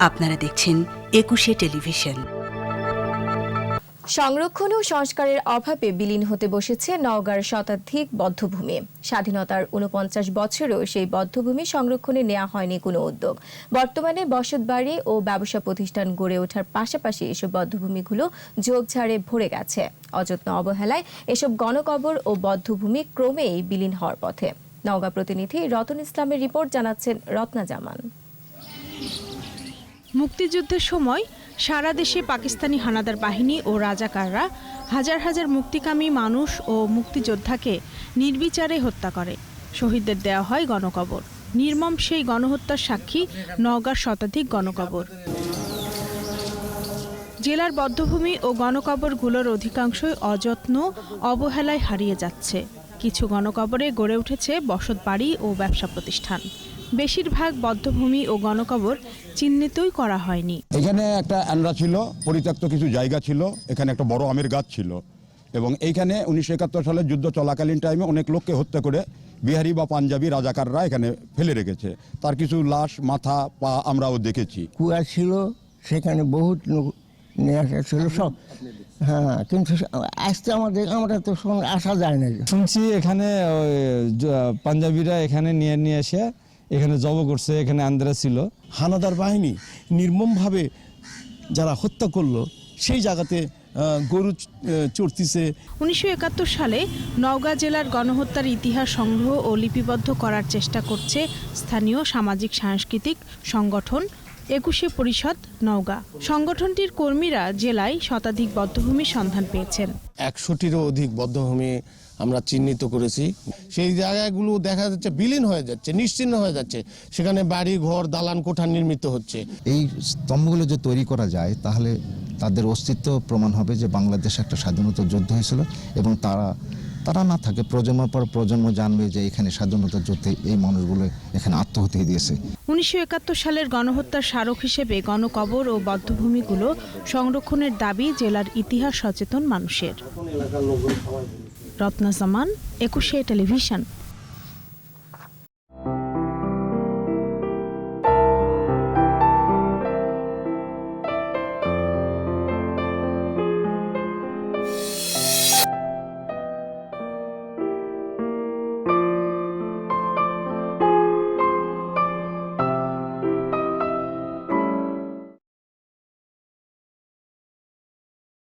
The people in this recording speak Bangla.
আপনারা দেখছেন একুশে টেলিভিশন। সংরক্ষণ ও সংস্কারের অভাবে বিলীন হতে বসেছে নওগাঁর শতাধিক বদ্ধভূমি। স্বাধীনতার উনপঞ্চাশ বছরেও সেই বদ্ধভূমি সংরক্ষণে নেওয়া হয়নি কোনো উদ্যোগ। বর্তমানে বসতবাড়ি ও ব্যবসা প্রতিষ্ঠান গড়ে ওঠার পাশাপাশি এসব বদ্ধভূমিগুলো ঝোপঝাড়ে ভরে গেছে। অযত্ন অবহেলায় এসব গণকবর ও বদ্ধভূমি ক্রমেই বিলীন হওয়ার পথে। নওগাঁ প্রতিনিধি রতন ইসলামের রিপোর্ট জানাচ্ছেন রত্না জামান। মুক্তিযুদ্ধের সময় সারা দেশে পাকিস্তানি হানাদার বাহিনী ও রাজাকাররা হাজার হাজার মুক্তিকামী মানুষ ও মুক্তিযোদ্ধাকে নির্বিচারে হত্যা করে। শহীদদের দেওয়া হয় গণকবর। নির্মম সেই গণহত্যার সাক্ষী নওগাঁর শতাধিক গণকবর। জেলার বদ্ধভূমি ও গণকবরগুলোর অধিকাংশই অযত্ন, অবহেলায় হারিয়ে যাচ্ছে। কিছু গণকবরে গড়ে উঠেছে বসতবাড়ি ও ব্যবসা প্রতিষ্ঠান। বেশিরভাগ বদ্ধভূমি ও গণকবর চিহ্নিতই করা হয়নি। এখানে একটা অ্যানরা ছিল পরিত্যক্ত কিছু জায়গা ছিল এখানে একটা বড় আমের গাছ ছিল। এবং এইখানে উনিশশো একাত্তর সালে যুদ্ধ চলাকালীন টাইমে অনেক লোককে হত্যা করে বিহারি বা পাঞ্জাবি রাজাকাররা এখানে ফেলে রেখেছে। তার কিছু লাশ মাথা পা আমরাও দেখেছি। কুয়া ছিল সেখানে বহুত লোক নিয়ে আসা ছিল সব। হ্যাঁ কিন্তু আসতে আমাদের আমরা তো আসা যায় না। শুনছি এখানে পাঞ্জাবিরা এখানে নিয়ে নিয়ে এসে এখানে জব করছে, এখানে আন্দ্রা ছিল। হানাদার বাহিনী নির্মমভাবে যারা হত্যা করল, সেই জায়গাতে গরু চড়তিছে। উনিশশো একাত্তর সালে নওগাঁ জেলার গণহত্যার ইতিহাস সংগ্রহ ও লিপিবদ্ধ করার চেষ্টা করছে স্থানীয় সামাজিক, সাংস্কৃতিক সংগঠন একুশে পরিষদ নওগাঁ। সংগঠনটির কর্মীরা জেলায় শতাধিক বদ্ধভূমির সন্ধান পেয়েছেন। একশোটিরও অধিক বদ্ধভূমি আমরা চিহ্নিত করেছি। সেই জায়গাগুলো দেখা যাচ্ছে বিলীন হয়ে যাচ্ছে নিশ্চিহ্ন হয়ে যাচ্ছে। সেখানে বাড়ি ঘর দালান কোঠা নির্মিত হচ্ছে। এই স্তম্ভগুলো যে তৈরি করা যায় তাহলে তাদের অস্তিত্ব প্রমাণ হবে যে বাংলাদেশ একটা স্বাধীনতা যুদ্ধ হয়েছিল এবং তারা তারা না থাকে, প্রজন্মের পর প্রজন্ম জানবে যে এখানে স্বাধীনতা যুদ্ধে এই মানুষগুলো এখানে আত্মহত্যা দিয়েছে উনিশশো একাত্তর সালের গণহত্যার স্মারক হিসেবে গণকবর ও বদ্ধভূমিগুলো সংরক্ষণের দাবি জেলার ইতিহাস সচেতন মানুষের। রত্না জামান, একুশে টেলিভিশন।